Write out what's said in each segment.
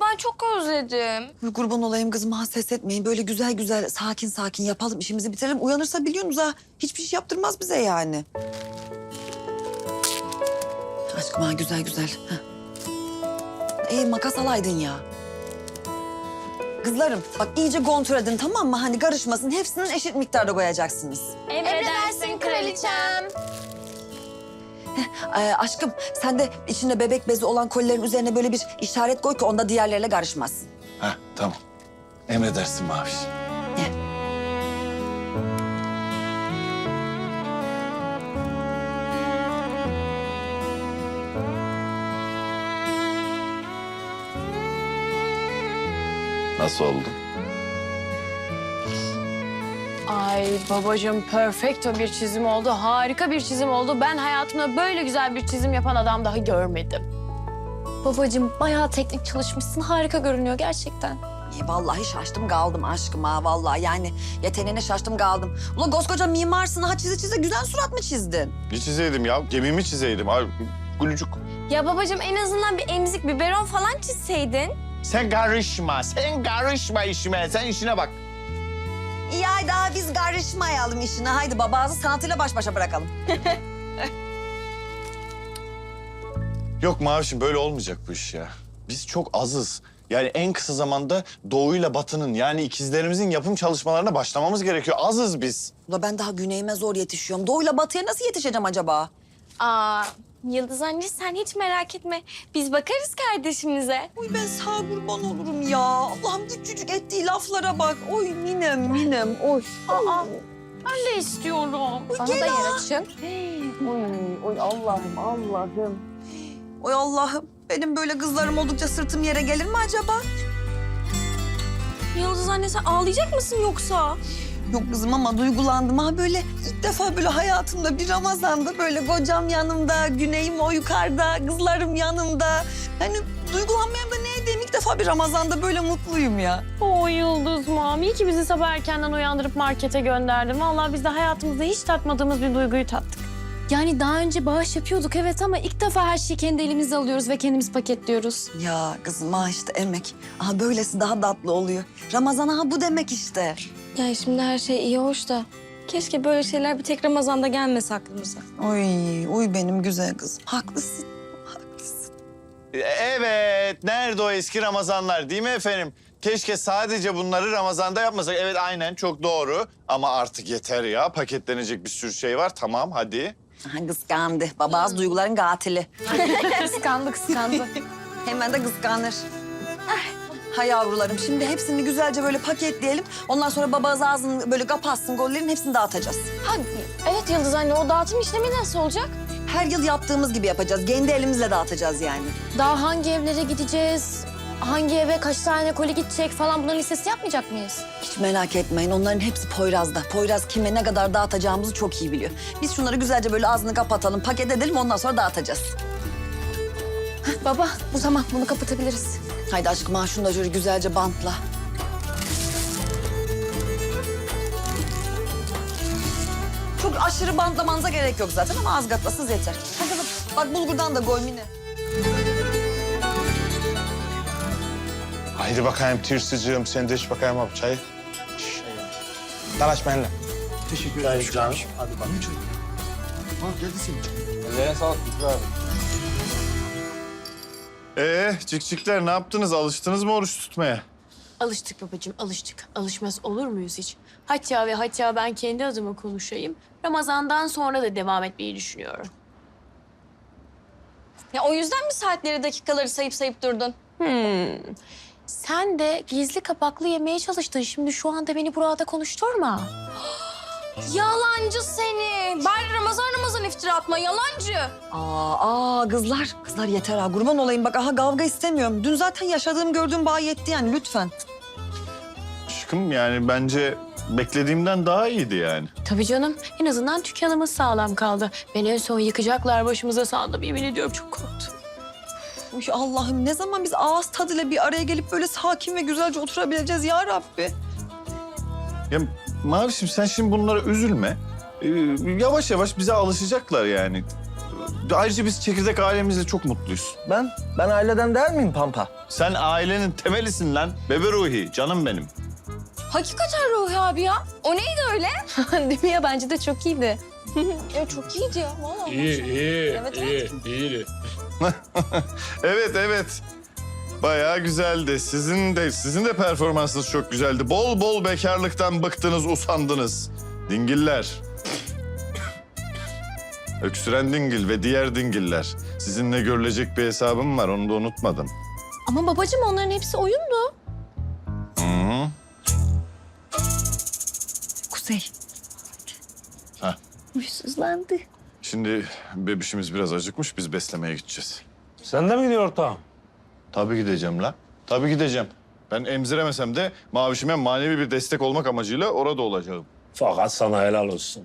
ben çok özledim. Kurban olayım kızım ha ses etmeyin. Böyle güzel güzel sakin sakin yapalım işimizi bitirelim. Uyanırsa biliyorsunuz ha hiçbir şey yaptırmaz bize yani. Aşkım ha güzel güzel. Ha. İyi makas alaydın ya. Kızlarım bak iyice kontrol edin tamam mı? Hani karışmasın hepsinin eşit miktarda koyacaksınız. Emredersin kraliçem. Ee, aşkım sen de içinde bebek bezi olan kolilerin üzerine böyle bir işaret koy ki onda diğerleriyle karışmasın. Ha tamam. Emredersin Maviş. Nasıl oldu? Ay babacığım perfecto bir çizim oldu. Harika bir çizim oldu. Ben hayatımda böyle güzel bir çizim yapan adam daha görmedim. Babacığım bayağı teknik çalışmışsın. Harika görünüyor gerçekten. İyi, vallahi şaştım kaldım aşkım ha vallahi yani yeteneğine şaştım kaldım. Ulan koskoca mimarsın ha çize çize güzel surat mı çizdin? Bir çizeydim ya. Gemimi çizeydim. Ay, gülücük. Ya babacığım en azından bir emzik biberon falan çizseydin. Sen karışma. Sen karışma işime. Sen işine bak. İyi haydi ha, biz karışmayalım işine. Haydi babazı sanatıyla baş başa bırakalım. Yok Mavişim böyle olmayacak bu iş ya. Biz çok azız. Yani en kısa zamanda doğuyla batının yani ikizlerimizin yapım çalışmalarına başlamamız gerekiyor. Azız biz. Ula ben daha güneyime zor yetişiyorum. Doğuyla batıya nasıl yetişeceğim acaba? Aa Yıldız anne sen hiç merak etme. Biz bakarız kardeşimize. Uy ben sağ kurban olurum ya. Allah'ım küçücük ettiği laflara bak. Oy minem minem oy. Aa ben de istiyorum. Bana da yer açın. Oy Allah'ım Allah'ım. Oy Allah'ım. Benim böyle kızlarım oldukça sırtım yere gelir mi acaba? Yıldız anne sen ağlayacak mısın yoksa? Yok kızım ama duygulandım ha böyle ilk defa böyle hayatımda bir Ramazan'da böyle kocam yanımda, güneyim o yukarıda, kızlarım yanımda. Hani duygulanmayan da ne edeyim ilk defa bir Ramazan'da böyle mutluyum ya. O Yıldız mam. İyi ki bizi sabah erkenden uyandırıp markete gönderdin. Vallahi biz de hayatımızda hiç tatmadığımız bir duyguyu tattık. Yani daha önce bağış yapıyorduk evet ama ilk defa her şeyi kendi elimizle alıyoruz ve kendimiz paketliyoruz. Ya kızım ha işte emek. Aha böylesi daha tatlı oluyor. Ramazan ha bu demek işte. Ya şimdi her şey iyi hoş da keşke böyle şeyler bir tek Ramazan'da gelmese aklımıza. Oy, oy benim güzel kızım. Haklısın, haklısın. Evet. Nerede o eski Ramazanlar değil mi efendim? Keşke sadece bunları Ramazan'da yapmasak. Evet aynen çok doğru. Ama artık yeter ya. Paketlenecek bir sürü şey var. Tamam hadi. Aha, kıskandı. Babaz duyguların katili. Kıskandı kıskandı. Hemen de kıskanır. Ha yavrularım şimdi hepsini güzelce böyle paketleyelim. Ondan sonra babaz ağzını böyle kapatsın gollerin hepsini dağıtacağız. Hadi. Evet Yıldız anne o dağıtım işlemi nasıl olacak? Her yıl yaptığımız gibi yapacağız. Kendi elimizle dağıtacağız yani. Daha hangi evlere gideceğiz? Hangi eve kaç tane koli gidecek falan bunların listesi yapmayacak mıyız? Hiç merak etmeyin onların hepsi Poyraz'da. Poyraz kime ne kadar dağıtacağımızı çok iyi biliyor. Biz şunları güzelce böyle ağzını kapatalım, paket edelim ondan sonra dağıtacağız. Baba bu zaman bunu kapatabiliriz. Haydi aşkım ha şunu da şöyle güzelce bantla. Çok aşırı bantlamanıza gerek yok zaten ama az katlasız yeter. Hadi bak, bak bulgurdan da koy Mine. Haydi bakayım tırsıcığım. Sen de iç bakayım abi çayı. Dalaş benimle. Teşekkür canım. Hadi bak. Ha geldi senin. Ellerine sağlık Fikri abi. Ee, cikcikler ne yaptınız? Alıştınız mı oruç tutmaya? Alıştık babacığım alıştık. Alışmaz olur muyuz hiç? Hatta ve hatta ben kendi adıma konuşayım. Ramazan'dan sonra da devam etmeyi düşünüyorum. Ya o yüzden mi saatleri dakikaları sayıp sayıp durdun? Hmm. Sen de gizli kapaklı yemeye çalıştın. Şimdi şu anda beni burada konuşturma. Yalancı seni. Bari Ramazan Ramazan iftira atma yalancı. Aa, aa kızlar, kızlar yeter ha. Kurban olayım bak aha kavga istemiyorum. Dün zaten yaşadığım gördüğüm bağ yetti yani lütfen. Aşkım yani bence beklediğimden daha iyiydi yani. Tabii canım. En azından dükkanımız sağlam kaldı. Ben en son yıkacaklar başımıza sandım. Yemin ediyorum çok korktum. Uy Allah'ım ne zaman biz ağız tadıyla bir araya gelip böyle sakin ve güzelce oturabileceğiz ya Rabbi. Ya Mavişim sen şimdi bunlara üzülme. Ee, yavaş yavaş bize alışacaklar yani. Ayrıca biz çekirdek ailemizle çok mutluyuz. Ben? Ben aileden değil miyim Pampa? Sen ailenin temelisin lan. Bebe Ruhi, canım benim. Hakikaten Ruhi abi ya. O neydi öyle? Değil mi ya? Bence de çok iyiydi. ya çok iyiydi ya vallahi. İyi, iyi, Evet, iyi, iyi. Evet, evet. Bayağı güzeldi. Sizin de sizin de performansınız çok güzeldi. Bol bol bekarlıktan bıktınız, usandınız. Dingiller. Öksüren dingil ve diğer dingiller. Sizinle görülecek bir hesabım var, onu da unutmadım. Ama babacığım onların hepsi oyundu. Hı -hı. Kuzey. Hah. Huysuzlandı. Şimdi bebişimiz biraz acıkmış, biz beslemeye gideceğiz. Sen de mi gidiyor ortağım? Tabii gideceğim la. Tabii gideceğim. Ben emziremesem de mavişime manevi bir destek olmak amacıyla orada olacağım. Fakat sana helal olsun.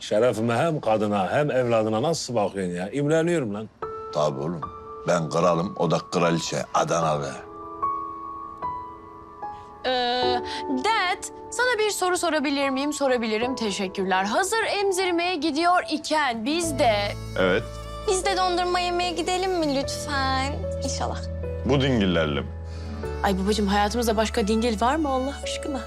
Şerefime hem kadına hem evladına nasıl bakıyorsun ya? İmreniyorum lan. Tabii oğlum. Ben kralım, o da kraliçe, Adanalı. Ee, Dad, sana bir soru sorabilir miyim? Sorabilirim. Teşekkürler. Hazır emzirmeye gidiyor iken biz de... Evet, Biz de dondurma yemeye gidelim mi lütfen? İnşallah. bu dingillerle mi? Ay babacığım hayatımızda başka dingil var mı Allah aşkına?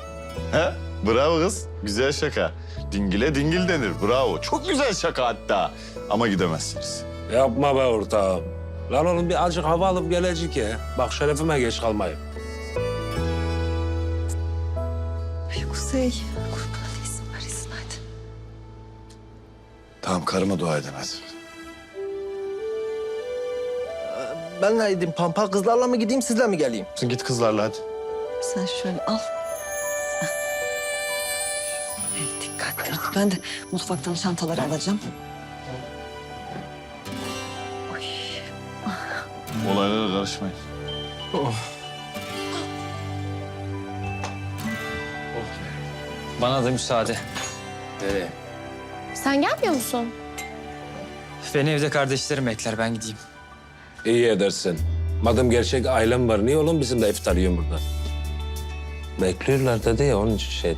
He? Bravo kız. Güzel şaka. Dingile dingil denir. Bravo. Çok güzel şaka hatta. Ama gidemezsiniz. Yapma be ortağım. Lan oğlum bir azıcık hava alıp gelecek ya. Bak şerefime geç kalmayayım. Kuzey. Kurban verirsin hadi. Tamam karıma dua edemez. Ben ne edeyim Pampa? Kızlarla mı gideyim sizle mi geleyim? Sen git kızlarla hadi. Sen şöyle al. Evet, dikkatli. Ben de mutfaktan çantaları alacağım. Oy. Olaylara karışmayın. Bana da müsaade. Sen gelmiyor musun? Beni evde kardeşlerim bekler ben gideyim. İyi edersin. Madem gerçek ailem var, niye oğlum bizim de iftar yiyorsun burada? Bekliyorlar dedi ya onun için şey.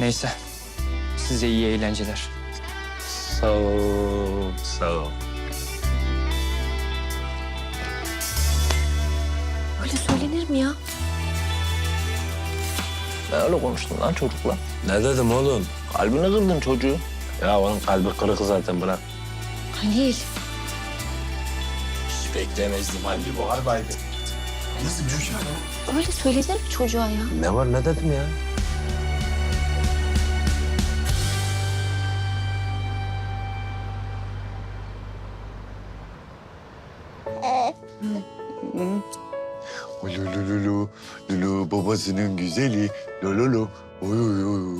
Neyse. Size iyi eğlenceler. Sağ ol, sağ ol. Öyle söylenir mi ya? Ne öyle konuştun lan çocukla? Ne dedim oğlum? Kalbini kırdın çocuğu. Ya onun kalbi kırık zaten bırak. Halil. Hiç beklemezdim halbuki bu harbaydı. Öyle söylenir mi çocuğa ya? Ne var ne dedim ya? Babasının güzeli. Lulu, oy oy oy.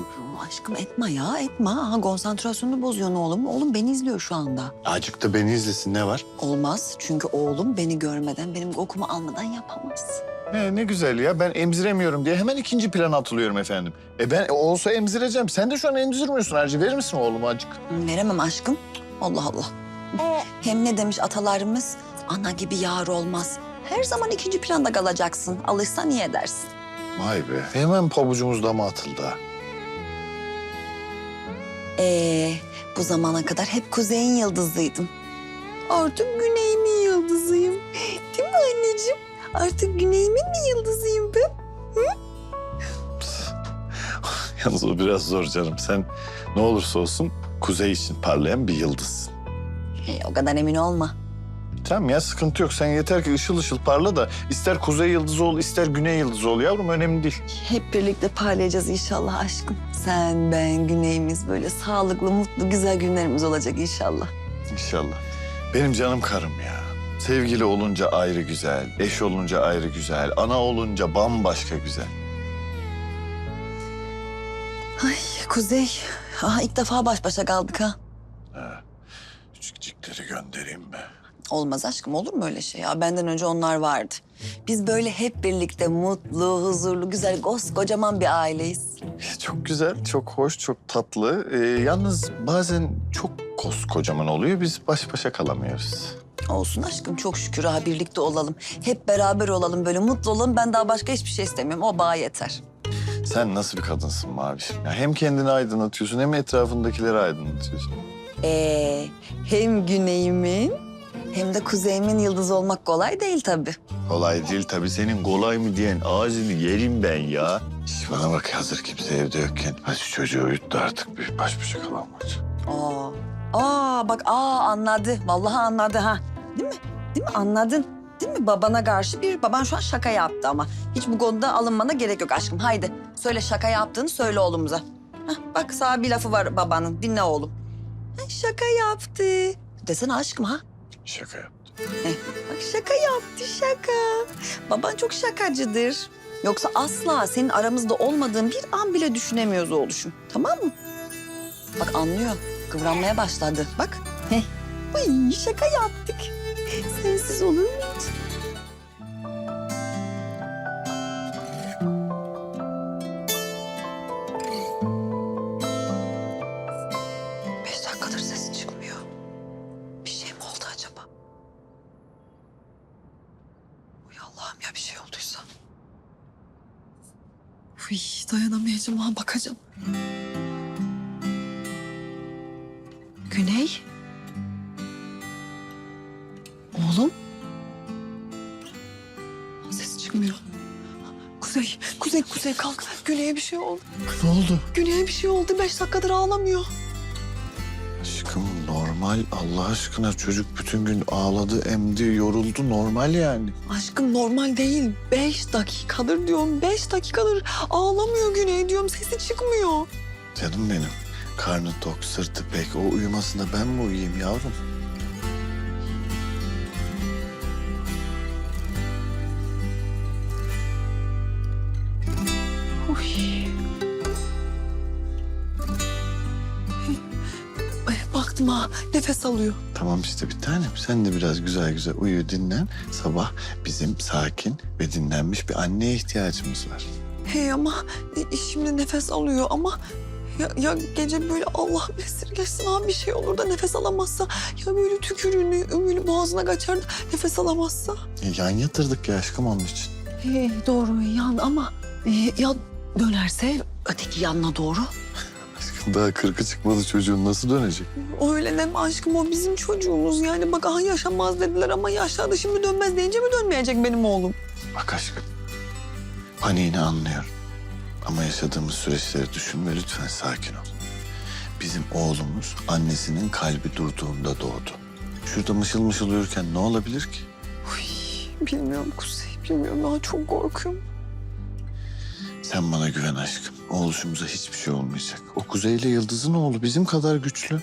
Aşkım etme ya etme. Ha, konsantrasyonunu bozuyor oğlum. Oğlum beni izliyor şu anda. Azıcık da beni izlesin ne var? Olmaz çünkü oğlum beni görmeden, benim kokumu almadan yapamaz. Ne, ne güzel ya. Ben emziremiyorum diye hemen ikinci plana atılıyorum efendim. E ben olsa emzireceğim. Sen de şu an emzirmiyorsun Hacı. Verir misin oğluma azıcık? Veremem aşkım. Allah Allah. Hem ne demiş atalarımız? Ana gibi yar olmaz. Her zaman ikinci planda kalacaksın. Alışsan iyi edersin. Vay be. Hemen pabucumuz dama atıldı. ha. Ee, bu zamana kadar hep kuzeyin yıldızıydım. Artık güneyimin yıldızıyım. Değil mi anneciğim? Artık güneyimin mi yıldızıyım ben? Yalnız o biraz zor canım. Sen ne olursa olsun kuzey için parlayan bir yıldızsın. Ee, o kadar emin olma. Tamam ya sıkıntı yok. Sen yeter ki ışıl ışıl parla da ister kuzey yıldızı ol ister güney yıldızı ol yavrum önemli değil. Hep birlikte parlayacağız inşallah aşkım. Sen, ben, güneyimiz böyle sağlıklı, mutlu, güzel günlerimiz olacak inşallah. İnşallah. Benim canım karım ya. Sevgili olunca ayrı güzel, eş olunca ayrı güzel, ana olunca bambaşka güzel. Ay Kuzey, aha ilk defa baş başa kaldık ha. Küçükcikleri göndereyim mi? Olmaz aşkım olur mu öyle şey ya? Benden önce onlar vardı. Biz böyle hep birlikte mutlu, huzurlu, güzel, kocaman bir aileyiz. Çok güzel, çok hoş, çok tatlı. Ee, yalnız bazen çok koskocaman oluyor. Biz baş başa kalamıyoruz. Olsun aşkım çok şükür ha birlikte olalım. Hep beraber olalım böyle mutlu olalım. Ben daha başka hiçbir şey istemiyorum. O bağ yeter. Sen nasıl bir kadınsın Mavişim? Ya hem kendini aydınlatıyorsun hem etrafındakileri aydınlatıyorsun. Ee, hem güneyimin hem de kuzeyimin yıldız olmak kolay değil tabii. Kolay değil tabii senin kolay mı diyen ağzını yerim ben ya. Şş, bana bak hazır kimse evde yokken. Hadi şu çocuğu uyut da artık bir baş başa kalalım hadi. Aa, aa bak aa anladı. Vallahi anladı ha. Değil mi? Değil mi? Anladın. Değil mi? Babana karşı bir baban şu an şaka yaptı ama. Hiç bu konuda alınmana gerek yok aşkım. Haydi söyle şaka yaptığını söyle oğlumuza. Hah, bak sağ bir lafı var babanın. Dinle oğlum. Ha, şaka yaptı. Desene aşkım ha. Şaka yap. Bak şaka yaptı şaka. Baban çok şakacıdır. Yoksa asla senin aramızda olmadığın bir an bile düşünemiyoruz oğluşum. Tamam mı? Bak anlıyor. Kıvranmaya başladı. Bak. Heh. Ay şaka yaptık. Ha bakacağım. Güney. Oğlum. Ses çıkmıyor. Kuzey, Kuzey, Kuzey kalk. Güney'e bir şey oldu. Ne oldu? Güney'e bir şey oldu. Beş dakikadır ağlamıyor. Aşkım normal Allah aşkına çocuk bütün gün ağladı, emdi, yoruldu normal yani. Aşkım normal değil. Beş dakikadır diyorum. Beş dakikadır ağlamıyor Güney diyorum. Sesi çıkmıyor. Canım benim. Karnı tok, sırtı pek. O uyumasında ben mi uyuyayım yavrum? Ha nefes alıyor. Tamam işte bir tanem. Sen de biraz güzel güzel uyu, dinlen. Sabah bizim sakin ve dinlenmiş bir anneye ihtiyacımız var. Hey ama e, şimdi nefes alıyor ama ya, ya gece böyle Allah esirgesin ha bir şey olur da nefes alamazsa ya böyle tükürüğünü böyle boğazına kaçar da nefes alamazsa. E, yan yatırdık ya aşkım onun için. He, doğru yan ama e, ya dönerse öteki yanına doğru. Daha kırkı çıkmadı çocuğun nasıl dönecek? Öyle deme aşkım o bizim çocuğumuz yani bak aha yaşamaz dediler ama yaşlandı şimdi dönmez deyince mi dönmeyecek benim oğlum? Bak aşkım. Paniğini anlıyorum. Ama yaşadığımız süreçleri düşün ve lütfen sakin ol. Bizim oğlumuz annesinin kalbi durduğunda doğdu. Şurada mışıl mışıl uyurken ne olabilir ki? Uy, bilmiyorum Kuzey bilmiyorum daha çok korkuyorum. Sen bana güven aşkım. Oğluşumuza hiçbir şey olmayacak. O Kuzey ile Yıldız'ın oğlu bizim kadar güçlü.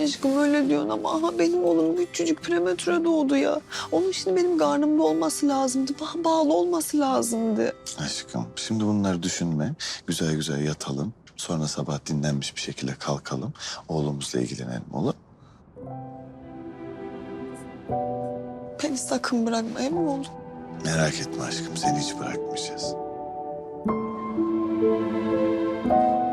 Aşkım öyle diyorsun ama aha benim oğlum küçücük prematüre doğdu ya. Onun şimdi benim karnımda olması lazımdı. Ba- bağlı olması lazımdı. Aşkım şimdi bunları düşünme. Güzel güzel yatalım. Sonra sabah dinlenmiş bir şekilde kalkalım. Oğlumuzla ilgilenelim olur? Beni sakın bırakma emin oğlum. Merak etme aşkım seni hiç bırakmayacağız. Thank you.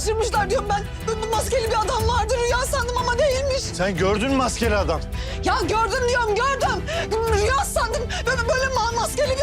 şaşırmışlar diyorum ben. Bu maskeli bir adam vardı rüya sandım ama değilmiş. Sen gördün mü maskeli adam? Ya gördüm diyorum gördüm. Rüya sandım. Böyle, böyle maskeli